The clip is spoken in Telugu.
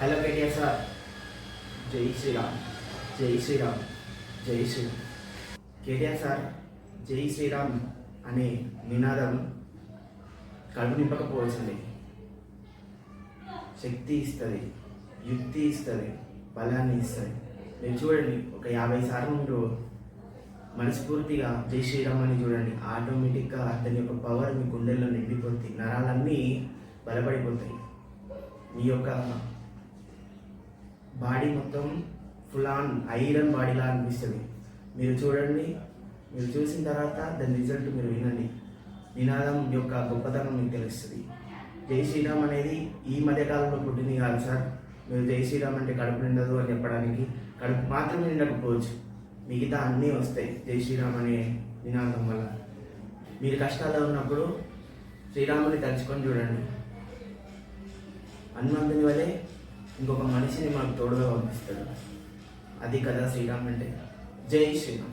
హలో కేటీఆర్ సార్ జై శ్రీరామ్ జై శ్రీరామ్ జై శ్రీరామ్ కేటీఆర్ సార్ జై శ్రీరామ్ అనే నినాదం కడుపు నింపకపోవచ్చుంది శక్తి ఇస్తుంది యుక్తి ఇస్తుంది బలాన్ని ఇస్తుంది. మీరు చూడండి ఒక యాభై సార్లు మీరు మనస్ఫూర్తిగా జై శ్రీరామ్ అని చూడండి. ఆటోమేటిక్గా దాని యొక్క పవర్ మీ గుండెల్లో నిండిపోతుంది నరాలన్నీ బలపడిపోతాయి. మీ యొక్క బాడీ మొత్తం ఫుల్ ఆన్ ఐరన్ బాడీలా అనిపిస్తుంది. మీరు చూడండి మీరు చూసిన తర్వాత దాని రిజల్ట్ మీరు వినండి. నినాదం యొక్క గొప్పతనం మీకు తెలుస్తుంది. జై శ్రీరామ్ అనేది ఈ మధ్యకాలంలో పుట్టింది కాదు సార్. మీరు జై శ్రీరామ్ అంటే కడుపు నిండదు అని చెప్పడానికి కడుపు మాత్రమే నిండకపోవచ్చు. మిగతా అన్నీ వస్తాయి జై శ్రీరామ్ అనే నినాదం వల్ల. మీరు కష్టాల్లో ఉన్నప్పుడు శ్రీరాముని తలుచుకొని చూడండి. హనుమంతుని వలె ఇంకొక మనిషిని మనకు తోడుగా పంపిస్తాడు. అది కదా శ్రీరామ్ అంటే? జై శ్రీరామ్.